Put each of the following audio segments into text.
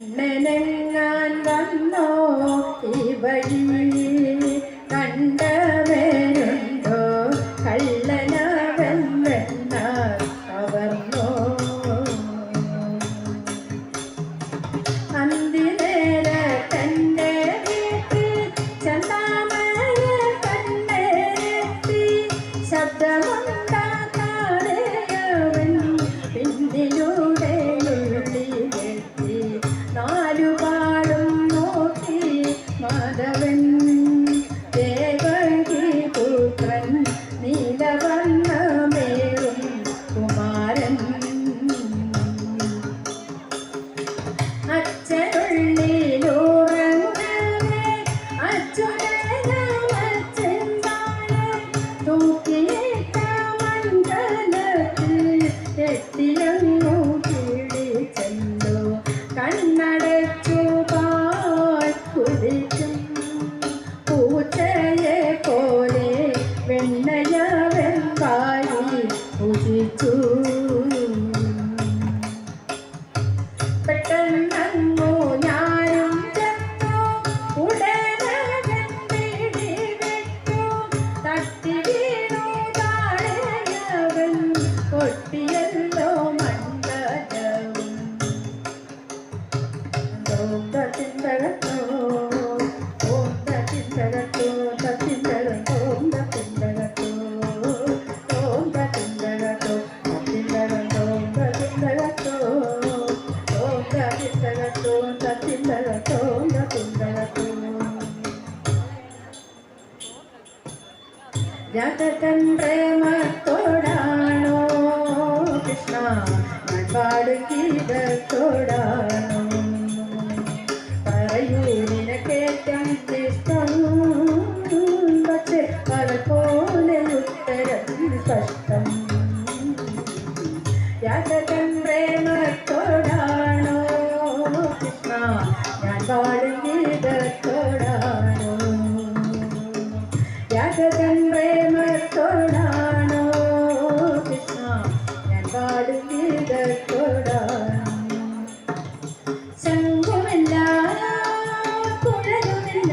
നെനങ്ങാൻ വന്നോ? ഈ വഴി കണ്ടവരുണ്ടോ കള്ളനവെന്ന കവർന്നോ അന്തിനേര എത്തിയങ്ങു പിടിച്ചെല്ലോ കണ്ണടച്ചു പാൽ കുടിക്കും പൂച്ചയെ പോലെ വെണ്ണയവൻ വാരി ഭുജിച്ചു പെട്ടെന്നങ്ങു ഞാനും ചെന്നു ഉടനവൻ പിടിവിട്ടു തട്ടി വീണു താഴെയവൻ പൊട്ടിയല്ലോ ಜಗತಂದ್ರೆ ಮತ್ತೋಡಾಣೋ ಕೃಷ್ಣ ಮಡ್ಬಾಡು ಕೀಡ ತೋಡಾಣ കുഴലുമില്ല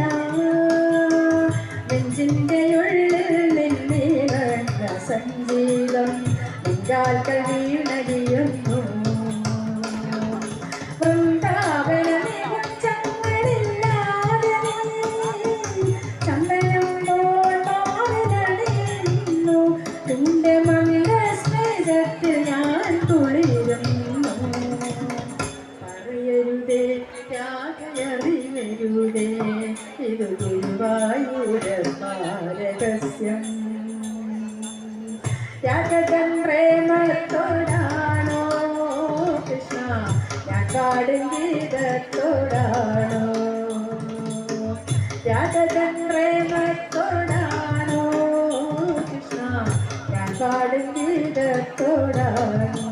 നെഞ്ചിന്റെ ഉള്ളിൽ നിന്നീവണ്ട സഞ്ജീവം നിന്റെ വീണടിയുന്നു ഗുരുവായൂരപ്പാരഹസ്യം രാജകൻ പ്രേമത്തോടാണോ കൃഷ്ണ പാടും ഗീതത്തോടാണോ രാഗതൻ പ്രേമത്തോടാണോ കൃഷ്ണ പാടും ഗീതത്തോടാണോ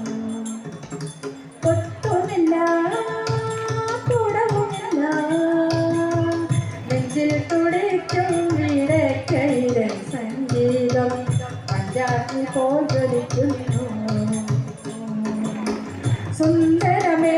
രാജാക്ക് പോൽ ജ്വലിക്കുന്നു സുന്ദരമേ